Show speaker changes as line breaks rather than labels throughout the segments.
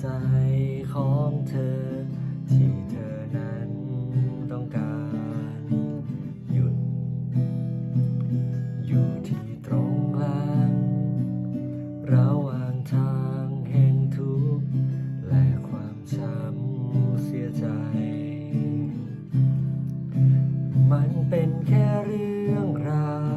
ใจของเธอ ที่เธอนั้นต้องการ หยุด อยู่ที่ตรงกลางระหว่างทางแห่งทุกข์และความช้ำเสียใจ มันเป็นแค่เรื่องราว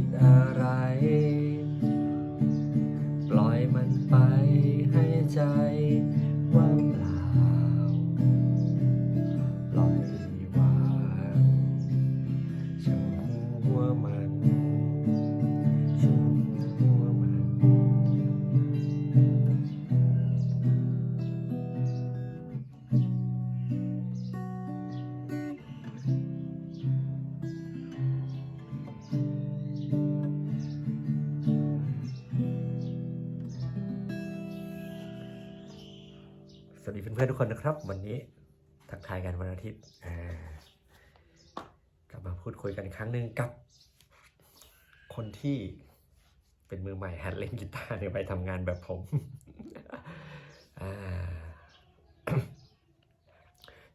ดอะไร ปล่อยมันไปให้ใจว่างเปล่า ปล่อยวางช่างหัวมัน สวัสดีเพื่อนๆทุกคนนะครับ วันนี้ทักทายกันวันอาทิตย์กลับมาพูดคุยกันอีกครั้งหนึ่งกับ คนที่เป็นมือใหม่หัดเล่นกีตาร์ในไปทำงานแบบผม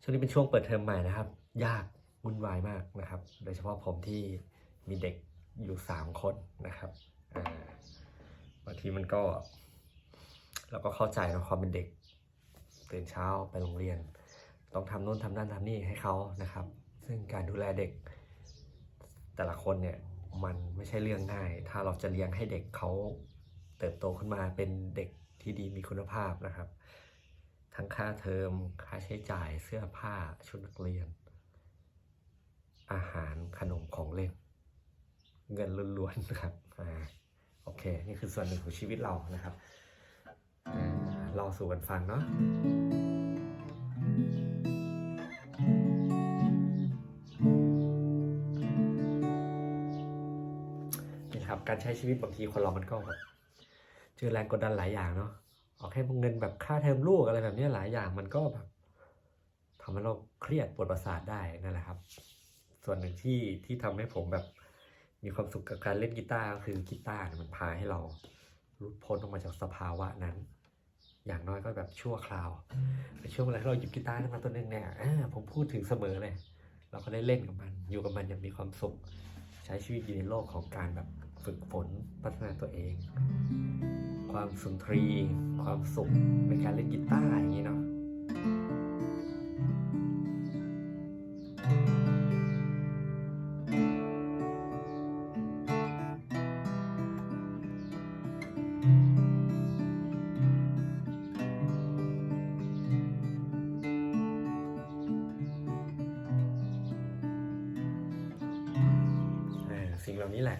ช่วงนี้เป็นช่วงเปิดเทอมใหม่นะครับ ยากวุ่นวายมากนะครับ โดยเฉพาะผมที่มีเด็กอยู่สามคนนะครับบางทีมันก็ เราก็เข้าใจนะความเป็นเด็ก ตื่นเช้าไปโรงเรียน ต้องทำโน่นทำนั่นทำนี่ให้เขานะครับ ซึ่งการดูแลเด็ก แต่ละคนเนี่ยมันไม่ใช่เรื่องง่าย ถ้าเราจะเลี้ยงให้เด็กเขาเติบโตขึ้นมาเป็นเด็กที่ดีมีคุณภาพนะครับ ทั้งค่าเทอมค่าใช้จ่ายเสื้อผ้าชุดนักเรียน อาหารขนมของเล่น เงินล้วนๆนะครับอ่าโอเค นี่คือส่วนหนึ่งของชีวิตเรานะครับอ่ เล่าสู่กันฟังเนาะนี่ครับการใช้ชีวิตบางทีคนเรามันก็แบบเจอแรงกดดันหลายอย่างเนาะเอาแค่เงินแบบค่าเทอมลูกอะไรแบบนี้หลายอย่างมันก็แบบทำให้เราเครียดปวดประสาทได้นั่นแหละครับ ส่วนหนึ่งที่ที่ทำให้ผมแบบมีความสุขกับการเล่นกีตาร์ก็คือกีตาร์มันพาให้เราหลุดพ้นออกมาจากสภาวะนั้น อย่างน้อยก็แบบชั่วคราวในช่วงเวลาที่เราหยิบกีตาร์ขึ้นมาตัวหนึงเนี่ยอ่าผมพูดถึงเสมอเลย เราก็ได้เล่นกับมัน อยู่กับมันอย่างมีความสุข ใช้ชีวิตอยู่ในโลกของการแบบฝึกฝนพัฒนาตัวเอง ความสุนทรี ความสุขในการเล่นกีตาร์อย่างนี้เนาะ นี้แหละ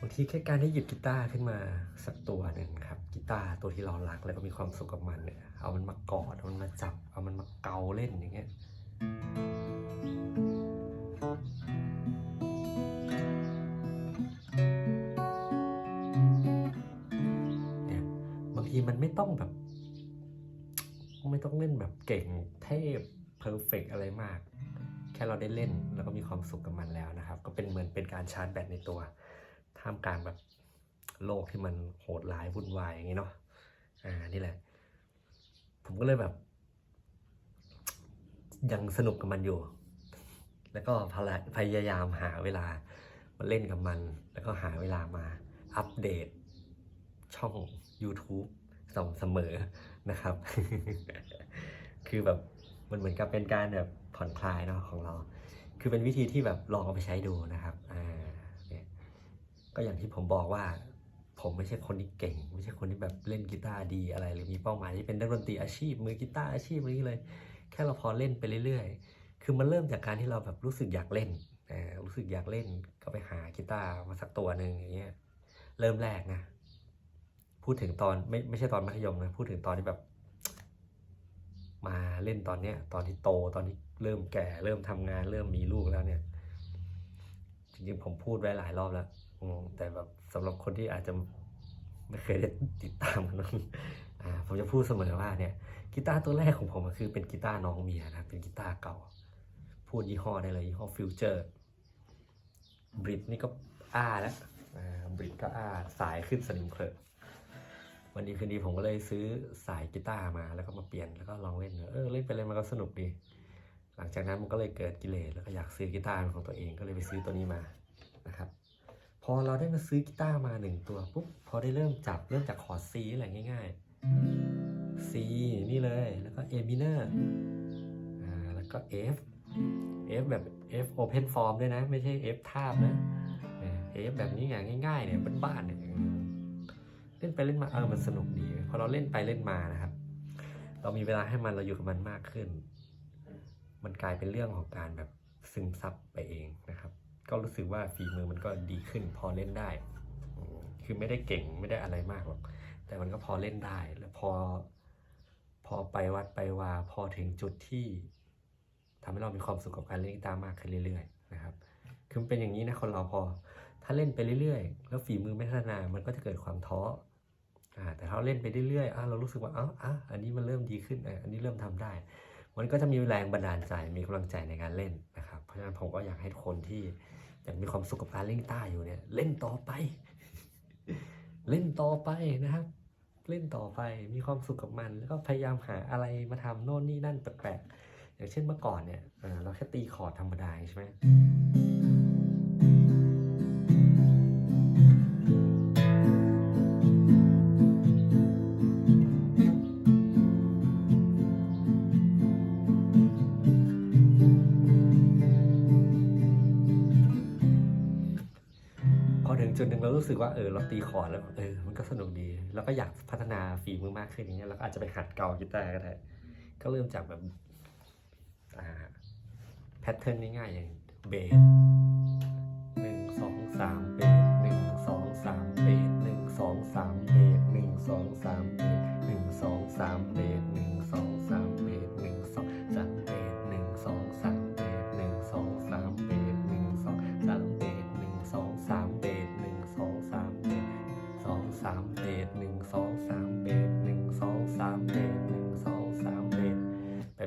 บางทีแค่การได้หยิบกีตาร์ขึ้นมาสักตัวหนึ่งครับกีตาร์ตัวที่เรารักแล้วก็มีความสุขกับมันเนี่ยเอามันมากอดเอามันมาจับ เอามันมาเกาเล่นอย่างเงี้ยเนี่ยบางทีมันไม่ต้องแบบ ไม่ต้องเล่นแบบเก่งเทพเพอร์เฟกอะไรมาก แค่เราได้เล่นแล้วก็มีความสุขกับมันแล้วนะครับ ก็เป็นเหมือนเป็นการชาร์จแบตในตัว ท่ามกลางแบบโลกที่มันโหดร้ายวุ่นวายอย่างนี้เนาะอ่านี่แหละ ผมก็เลยแบบ ยังสนุกกับมันอยู่ แล้วก็พยาพยายามหาเวลามาเล่นกับมัน แล้วก็หาเวลามาอัปเดตช่อง YouTube สม่ำเสมอนะครับ คือแบบมันเหมือนกับเป็นการแบบ ผ่อนคลายเนาะของเรา คือเป็นวิธีที่แบบลองเอาไปใช้ดูนะครับอ่าเนี่ยก็อย่างที่ผมบอกว่า ผมไม่ใช่คนที่เก่ง ไม่ใช่คนที่แบบเล่นกีตาร์ดีอะไร หรือมีเป้าหมายที่เป็นนักดนตรีอาชีพมือกีตาร์อาชีพอะไรนี้เลย แค่เราพอเล่นไปเรื่อยๆ คือมันเริ่มจากการที่เราแบบรู้สึกอยากเล่นอ่อรู้สึกอยากเล่นก็ไปหากีตาร์มาสักตัวหนึ่งอย่างเงี้ยเริ่มแรกนะ พูดถึงตอนไม่ไม่ใช่ตอนมัธยมนะ พูดถึงตอนที่แบบ เล่นตอนเนี้ยตอนที่โตตอนที่เริ่มแก่ เริ่มทำงาน เริ่มมีลูกแล้วเนี่ย จริงๆผมพูดไว้หลายรอบแล้วแต่แบบสำหรับคนที่อาจจะไม่เคยได้ติดตามมันอ่าผมจะพูดเสมอว่าเนี่ยกีตาร์ตัวแรกของผมคือเป็นกีตาร์น้องเมียนะเป็นกีตาร์เก่า พูดยี่ห้อได้เลยยี่ห้อฟิวเจอร์บริดนี่ก็อ้าแล้วบริดก็อ้าสายขึ้นสนิมเคลิบ วันดีคืนดีผมก็เลยซื้อสายกีตาร์มา แล้วก็มาเปลี่ยนแล้วก็ลองเล่นเออเล่นไปเล่นมาก็สนุกดี หลังจากนั้นมันก็เลยเกิดกิเลสแล้วก็อยากซื้อกีตาร์ของตัวเองก็เลยไปซื้อตัวนี้มานะครับพอเราได้มาซื้อกีตาร์มาหนึ่งตัวปุ๊บพอได้เริ่มจับเริ่มจากคอร์ด C อะไรง่ายๆ C นี่เลยแล้วก็ A minor อ่าแล้วก็ F F แบบ F open form ด้วยนะ ไม่ใช่ F ทาบนะเออ F แบบนี้ไงง่ายๆเนี่ยบ้านๆเนี่ย ล่นไปเล่นมาเออมันสนุกดีพอเราเล่นไปเล่นมานะครับ เรามีเวลาให้มันเราอยู่กับมันมากขึ้น มันกลายเป็นเรื่องของการแบบซึมซับไปเองนะครับ ก็รู้สึกว่าฝีมือมันก็ดีขึ้น พอเล่นได้อืมคือไม่ได้เก่งไม่ได้อะไรมากหรอกแต่มันก็พอเล่นได้แล้วพอ พอไปวัดไปวาพอถึงจุดที่ทำให้เรามีความสุขกับการเล่นกีตาร์มากขึ้นเรื่อยๆนะครับคือมันเป็นอย่างนี้นะคนเราพอ ถ้าเล่นไปเรื่อยๆ แล้วฝีมือไม่พัฒนามันก็จะเกิดความท้ออ่า แต่ถ้าเราเล่นไปเรื่อยๆเรารู้สึกว่าอ้าวอะอันนี้มันเริ่มดีขึ้นอันนี้เริ่มทำได้ มันก็จะมีแรงบันดาลใจ มีกำลังใจในการเล่นนะครับ เพราะฉะนั้นผมก็อยากให้คนที่ยังมีความสุขกับการเล่นกีตาร์อยู่เนี่ย เล่นต่อไป เล่นต่อไปนะครับ เล่นต่อไป มีความสุขกับมัน แล้วก็พยายามหาอะไรมาทำโน่นนี่นั่นแปลกๆ อย่างเช่นเมื่อก่อนเนี่ยเราแค่ตีคอร์ดธรรมดาใช่ไหม จุดหนึ่งเรารู้สึกว่าเออเราตีคอร์ดแล้วเออมันก็สนุกดี แล้วก็อยากพัฒนาฝีมือมากขึ้นอย่างเงี้ยเราก็อาจจะไปหัดเกากีตาร์ก็ได้ก็เริ่มจากแบบอ่าแพทเทิร์นง่ายๆอย่างเบสหนึ่งสองสามเบส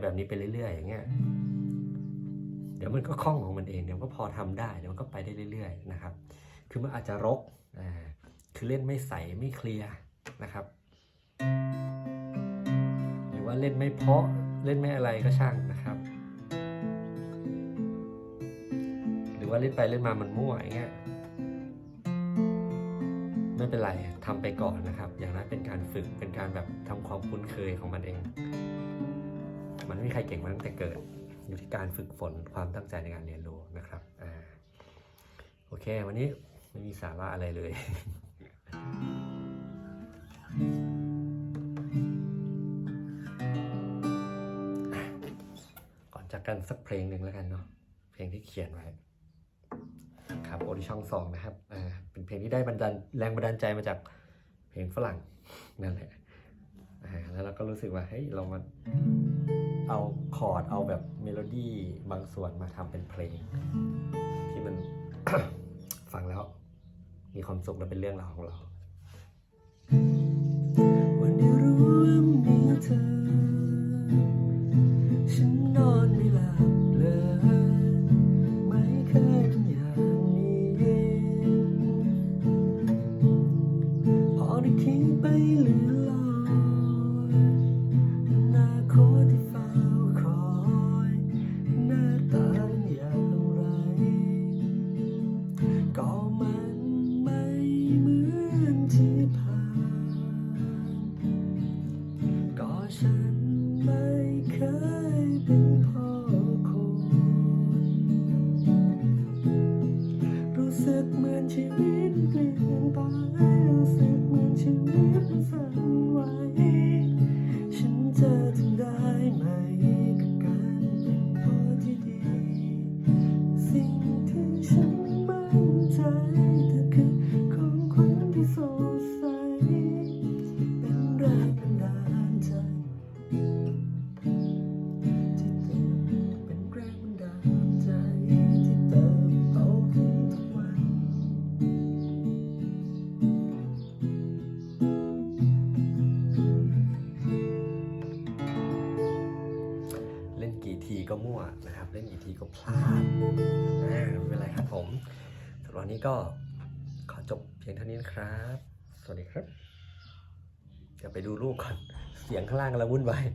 แบบนี้ไปเรื่อยๆอย่างเงี้ยเดี๋ยวมันก็คล่องของมันเองเดี๋ยวมันก็พอทำได้เดี๋ยวมันก็ไปได้เรื่อย ๆ นะครับ คือมันอาจจะรกอ่าคือเล่นไม่ใสไม่เคลียร์นะครับ หรือว่าเล่นไม่เพราะเล่นไม่อะไรก็ช่างนะครับ หรือว่าเล่นไปเล่นมามันมั่วอย่างเงี้ยไม่เป็นไรทำไปก่อนนะครับ อย่างนั้นเป็นการฝึกเป็นการแบบทำความคุ้นเคยของมันเอง มันไม่มีใครเก่งมาตั้งแต่เกิด อยู่ที่การฝึกฝนความตั้งใจในการเรียนรู้นะครับอ่าโอเค วันนี้ไม่มีสาระอะไรเลยก่อนจากกันสักเพลงหนึ่งแล้วกันเนาะเพลงที่เขียนไว้ครับโอดิช่องสองนะครับอ่าเป็นเพลงที่ได้บันดาลแรงบันดาลใจมาจากเพลงฝรั่งนั่นแหละแล้วเราก็รู้สึกว่าเฮ้ยเรามา เอาคอร์ดเอาแบบเมโลดี้บางส่วนมาทำเป็นเพลง ที่มัน ฟังแล้ว มีความสุขและเป็นเรื่องราวของเรา วันที่รู้ว่ามีเธอ ฉันนอนไม่หลับเลย ไม่เคยเป็นอย่างนี้พอได้คิดไป ฉันไม่เคยเป็นพ่อคน รู้สึกเหมือนชีวิตเปลี่ยนไป รู้สึกเหมือนชีวิตมันสั่นไหว ฉันจะทำได้ไหมกับการเป็นพ่อที่ดี สิ่งที่ใจเธอคื ล่นกี่ทีก็พลาดนะไม่เป็นไรครับผมสำหรับวันนี้ก็ขอจบเพียงเท่านี้นะครับ สวัสดีครับ เดี๋ยวไปดูรูปก่อน เสียงข้างล่างกำลังวุ่นวาย